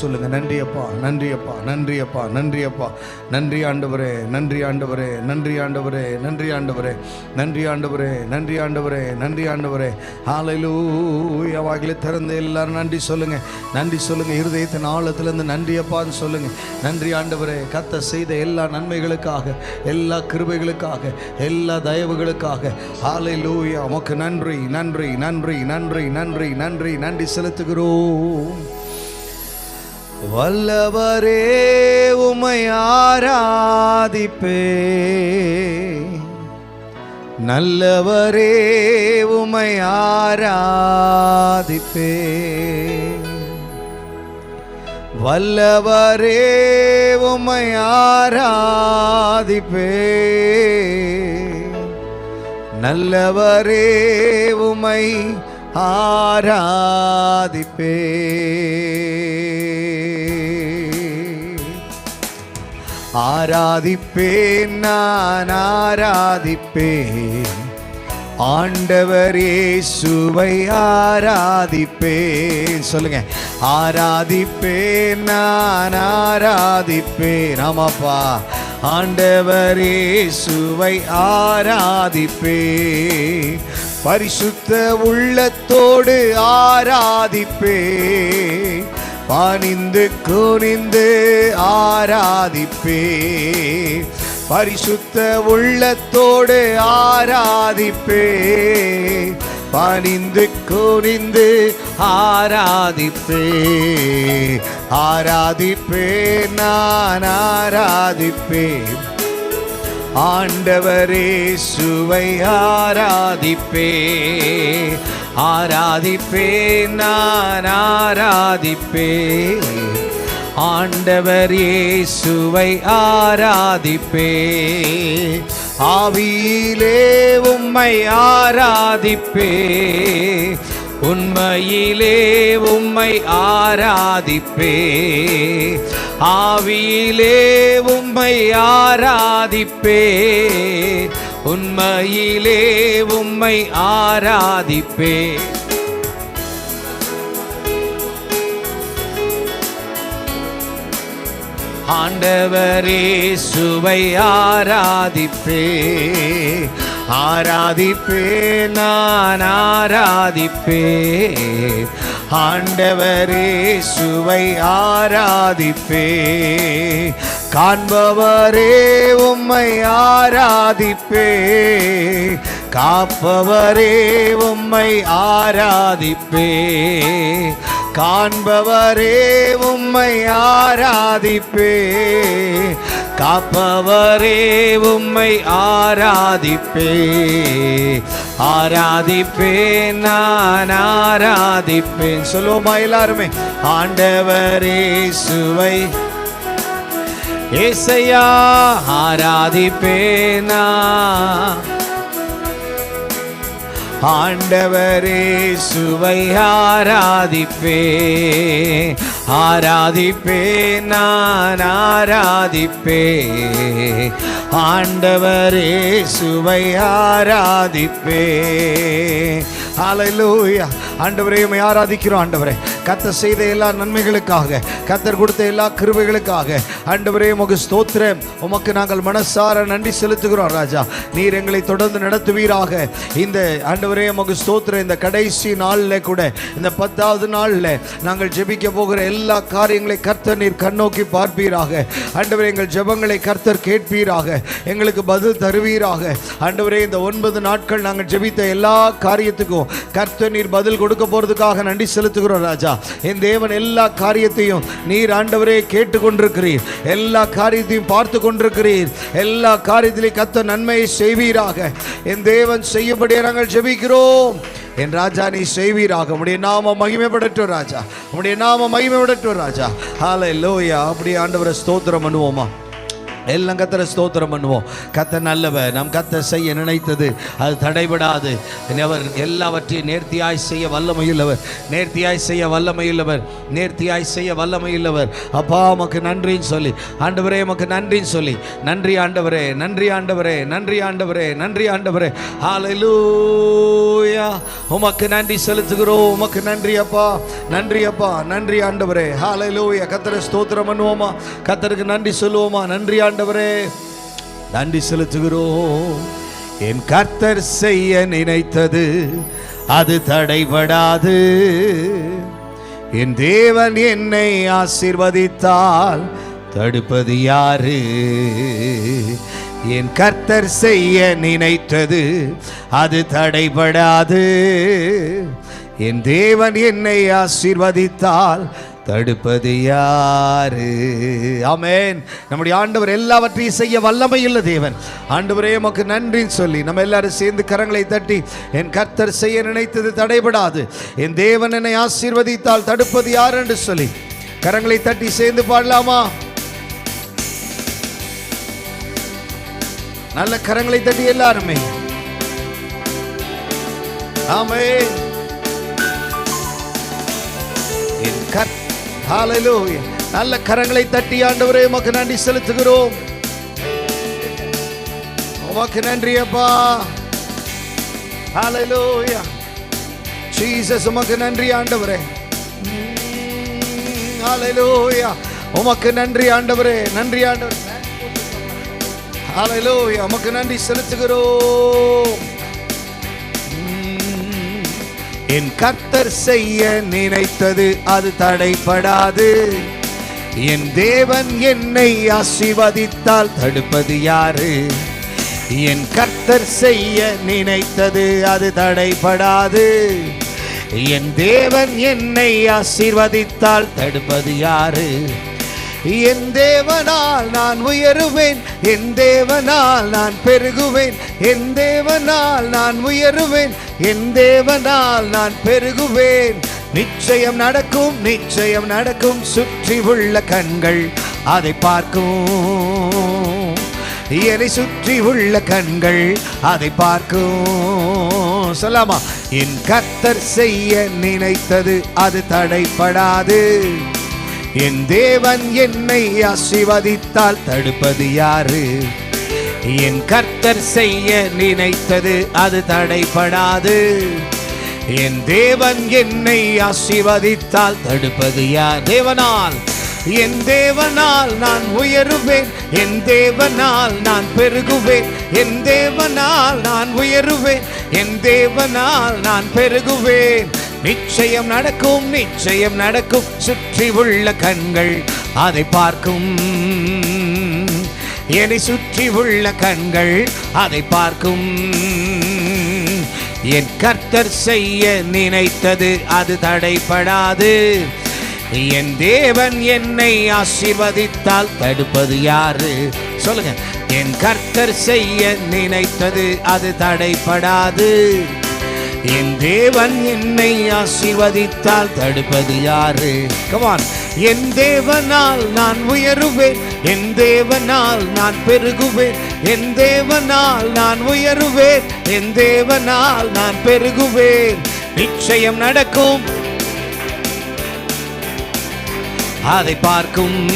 சொல்லுங்க. நன்றி அப்பா நன்றி அப்பா நன்றி அப்பா நன்றி அப்பா. நன்றி ஆண்டவரே நன்றி ஆண்டவரே நன்றி ஆண்டவரே நன்றி ஆண்டவரே நன்றி ஆண்டவரே நன்றி ஆண்டவரே நன்றி ஆண்டவரே. ஹalleluya வாயில திறந்து எல்லாரும் நன்றி சொல்லுங்க. நன்றி சொல்லுங்க. இருதயத்தின் ஆழத்திலிருந்து நன்றி அப்பான்னு சொல்லுங்க. நன்றி ஆண்டவரே கத்த செய்த எல்லா நன்மைகளுக்காக எல்லா கிருபைகளுக்காக எல்லா தயவுகளுக்காக. ஹalleluya உமக்கு நன்றி நன்றி நன்றி நன்றி நன்றி நன்றி நன்றி செலுத்துகிறோம். வல்லவரே உமை ஆராதிப்பே. நல்லவரே உமை ஆராதிப்பே. வல்லவரே உமை ஆராதிப்பே. நல்லவரே உமை ஆராதிப்பே. ஆராதிப்பேன் நான் ஆராதிப்பேன். ஆண்டவரே சுவை ஆராதிப்பேன். சொல்லுங்க. ஆராதிப்பேன் நான் ஆராதிப்பேன். ஆமாப்பா. ஆண்டவரே சுவை ஆராதிப்பேன். பரிசுத்த உள்ளத்தோடு ஆராதிப்பேன். பணிந்து குனிந்து ஆராதிப்பே. பரிசுத்த உள்ளத்தோடு ஆராதிப்பே. பணிந்து குனிந்து ஆராதிப்பே. ஆராதிப்பே நான் ஆராதிப்பே. ஆண்டவரே சுவை ஆராதிப்பே. ஆராதிப்பே நான் ஆராதிப்பே. ஆண்டவர் இயேசுவை ஆராதிப்பே. ஆவியிலே உம்மை ஆராதிப்பே. உண்மையிலே உம்மை ஆராதிப்பே. ஆவியிலே உம்மை ஆராதிப்பே. உண்மையிலே உம்மை ஆராதிப்பே. ஆண்டவரே சுவை ஆராதிப்பே. ஆராதிப்பே நான் ஆராதிப்பே. ஆண்டவரே சுவை ஆராதிப்பே. காண்பவரே உம்மை ஆராதிப்பே. காப்பவரே உம்மை ஆராதிப்பே. காண்பவரே உம்மை ஆராதிப்பே. காப்பவரே உம்மை ஆராதிப்பே. ஆராதிப்பே நான் ஆராதிப்பேன். சொல்லுவோமா எல்லாருமே? ஆண்டவரே சுவை ஏசையா ஆராதிப்பேனா? ஆண்டவரே சுவை ஆராதிப்பே ஆராதிப்பே நான் ஆராதிப்பே. ஆண்டவரே சுவை ஆராதிப்பே. ஹalleluya ஆண்டவரே ஆராதிக்கிறோம் ஆண்டவரே. கத்தர் செய்த எல்லா நன்மைகளுக்காக கத்தர் கொடுத்த எல்லா கிருபைகளுக்காக ஆண்டவரே உமக்கு ஸ்தோத்திரம். உமக்கு நாங்கள் மனசார நன்றி செலுத்துகிறோம் ராஜா. நீர் எங்களை தொடர்ந்து நடத்துவீராக. இந்த ஆண்டவரே உமக்கு ஸ்தோத்திரம். இந்த கடைசி நாளில் கூட இந்த பத்தாவது நாளில் நாங்கள் ஜெபிக்க போகிற எல்லா காரியங்களை கர்த்தர் நீர் கண்ணோக்கி பார்ப்பீராக. ஆண்டவரே எங்கள் ஜெபங்களை கர்த்தர் கேட்பீராக. எங்களுக்கு பதில் தருவீராக. ஆண்டவரே இந்த ஒன்பது நாட்கள் நாங்கள் ஜெபித்த எல்லா காரியத்துக்கும் கர்த்த நீர் பதில் கொடுக்க போறதுக்காக நன்றி செலுத்துகிறோம் ராஜா. என் தேவன் எல்லா காரியத்தையும் நீர் ஆண்டவரே கேட்டுக்கொண்டிருக்கிறீர். எல்லா காரியத்தையும் பார்த்து கொண்டிருக்கிறீர் எல்லா காரியத்திலையும் கத்த நன்மையை செய்வீராக. என் தேவன் செய்யபடியே நாங்கள் ஜெபிக்கிறோம். என் ராஜா நீ செய்வீராக. உடைய நாம மகிமைப்படட்டும் ராஜா. உடைய நாம மகிமைப்படட்டும் ராஜா. ஹாலே லோயா அப்படியே ஆண்டவரை ஸ்தோத்திரம் பண்ணுவோமா? எல்லாம் கத்தரை ஸ்தோத்திரம் பண்ணுவோம். கத்த நல்லவர் நம் கத்த செய்ய நினைத்தது அது தடைபடாது. அவர் எல்லாவற்றையும் நேர்த்தியாய் செய்ய வல்லமையுள்ளவர். நேர்த்தியாய் செய்ய வல்லமையுள்ளவர். நேர்த்தியாய் செய்ய வல்லமையுள்ளவர். அப்பா உமக்கு நன்றின்னு சொல்லி ஆண்டவரே உமக்கு நன்றின்னு சொல்லி நன்றி ஆண்டவரே நன்றி ஆண்டவரே நன்றி ஆண்டவரே நன்றி ஆண்டவரே. ஹalleluya. உமக்கு நன்றி செலுத்துகிறோம். உமக்கு நன்றி அப்பா. நன்றி அப்பா. நன்றி ஆண்டவரே. ஹalleluya. கத்தரை ஸ்தோத்திரம் பண்ணுவோமா? கத்தருக்கு நன்றி சொல்லுவோமா? நன்றி ஆண்டவரே நன்றி செலுத்துகிறோம். என் கர்த்தர் செய்ய நினைத்தது அது தடைபடாது. என் தேவன் என்னை ஆசீர்வதித்தால் தடுப்பது யாரு? என் கர்த்தர் செய்ய நினைத்தது அது தடைபடாது. என் தேவன் என்னை ஆசிர்வதித்தால் தடுப்பது யாரு? ஆமென். நம்முடைய ஆண்டவர் எல்லாவற்றையும் செய்ய வல்லமையுள்ள தேவன். ஆண்டவரே உமக்கு நன்றின்னு சொல்லி நம்ம எல்லாரும் சேர்ந்து கரங்களை தட்டி என் கர்த்தர் செய்ய நினைத்தது தடைபடாது. என் தேவன் என்னை ஆசீர்வதித்தால் தடுப்பது யார்? என்று சொல்லி கரங்களை தட்டி சேர்ந்து பாடலாமா? நல்ல கரங்களை தட்டி எல்லாருமே. ஆமே என் கர் ஹalleluya நல்ல கரங்களை தட்டி ஆண்டவரே உமக்கு நன்றி செலுத்துகிறோம். உமக்கு நன்றி அப்பா. ஹalleluya ஜீசஸ் உமக்கு நன்றி ஆண்டவரே. ஹalleluya உமக்கு நன்றி ஆண்டவரே நன்றி ஆண்டவரே. ஹalleluya உமக்கு நன்றி செலுத்துகிறோம். என் கர்த்தர் செய்ய நினைத்தது அது தடைப்படாது என் தேவன் என்னை ஆசீர்வதித்தால் தடுப்பது யாரு? என் கர்த்தர் செய்ய நினைத்தது அது தடைபடாது. என் தேவன் என்னை ஆசீர்வதித்தால் தடுப்பது யாரு? என் தேவனால் நான் உயருவேன் என் தேவனால் நான் பெருகுவேன் என் தேவனால் நான் உயருவேன் என் தேவனால் நான் பெருகுவேன். நிச்சயம் நடக்கும் நிச்சயம் நடக்கும் சுற்றி உள்ள கண்கள் அதை பார்க்கும். என்னை சுற்றி உள்ள கண்கள் அதை பார்க்கும். சொல்லாமா? என் கத்தர் செய்ய நினைத்தது அது தடைப்படாது. என் தேவன் என்னை ஆசீர்வதித்தால் தடுப்பது யாரு? என் கர்த்தர் செய்ய நினைத்தது அது தடைப்படாது என் தேவன் என்னை ஆசீர்வதித்தால் தடுப்பது யார்? தேவனால். என் தேவனால் நான் உயருவேன். என் தேவனால் நான் பெருகுவேன். என் தேவனால் நான் உயருவேன். என் தேவனால் நான் பெருகுவேன். நிச்சயம் நடக்கும் நிச்சயம் நடக்கும். சுற்றி உள்ள கண்கள் அதை பார்க்கும். என்னை சுற்றி உள்ள கண்கள் அதை பார்க்கும். என் கர்த்தர் செய்ய நினைத்தது அது தடைப்படாது என் தேவன் என்னை ஆசிர்வதித்தால் தடுப்பது யாரு? சொல்லுங்க. என் கர்த்தர் செய்ய நினைத்தது அது தடைப்படாது என் தேவன் என்னை ஆசிர்வதித்தால் தடுப்பது யாரு? கமான் என் தேவனால் நான் உயருவேன். என் தேவனால் நான் பெருகுவேன். என் தேவனால் நான் உயருவேன். என் தேவனால் நான் பெருகுவேன். நிச்சயம் நடக்கும். அதை பார்க்கும்.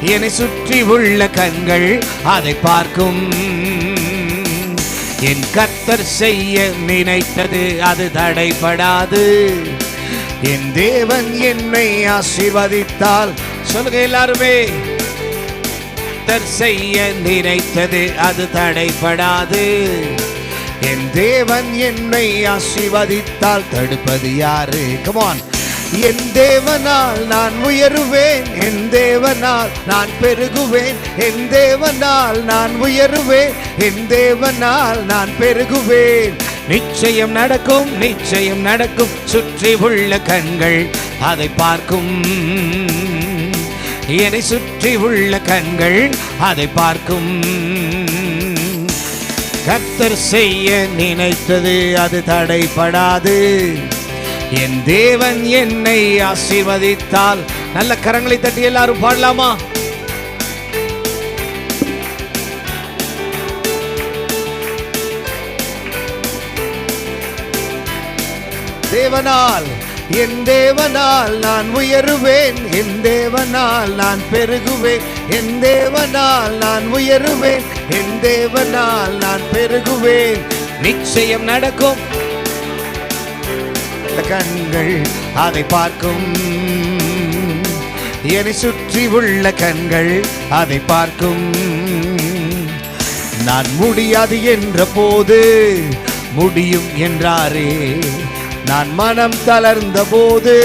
என்னை சுற்றி உள்ள கண்கள் அதை பார்க்கும். என் கத்தர் செய்ய நினைத்தது அது தடைபடாது. என் தேவன் என்னை ஆசீர்வதித்தால் சொல்லுங்க எல்லாருமே. கத்தர் செய்ய நினைத்தது அது தடைபடாது. என் தேவன் என்னை ஆசீர்வதித்தால் தடுப்பது யாரு? கமான் என் தேவனால் நான் உயருவேன் என் தேவனால் நான் பெருகுவேன் என் தேவனால் நான் உயருவேன் என் தேவனால் நான் பெருகுவேன். நிச்சயம் நடக்கும் நிச்சயம் நடக்கும் சுற்றி உள்ள கண்கள் அதை பார்க்கும். என்னை சுற்றி உள்ள கண்கள் அதை பார்க்கும். கத்தர் செய்ய நினைத்தது அது தடைப்படாது. என் தேவன் என்னை ஆசீர்வதித்தால். நல்ல கரங்களை தட்டி எல்லாரும் பாடலாமா? தேவனால் என் தேவனால் நான் உயருவேன். என் தேவனால் நான் பெருகுவேன். என் தேவனால் நான் உயருவேன். என் தேவனால் நான் பெருகுவேன். நிச்சயம் நடக்கும். கண்கள் அதை பார்க்கும். என்னை சுற்றி உள்ள கண்கள் அதை பார்க்கும். நான் முடியாது என்ற போது முடியும் என்றாரே. நான் மனம் தளர்ந்த போது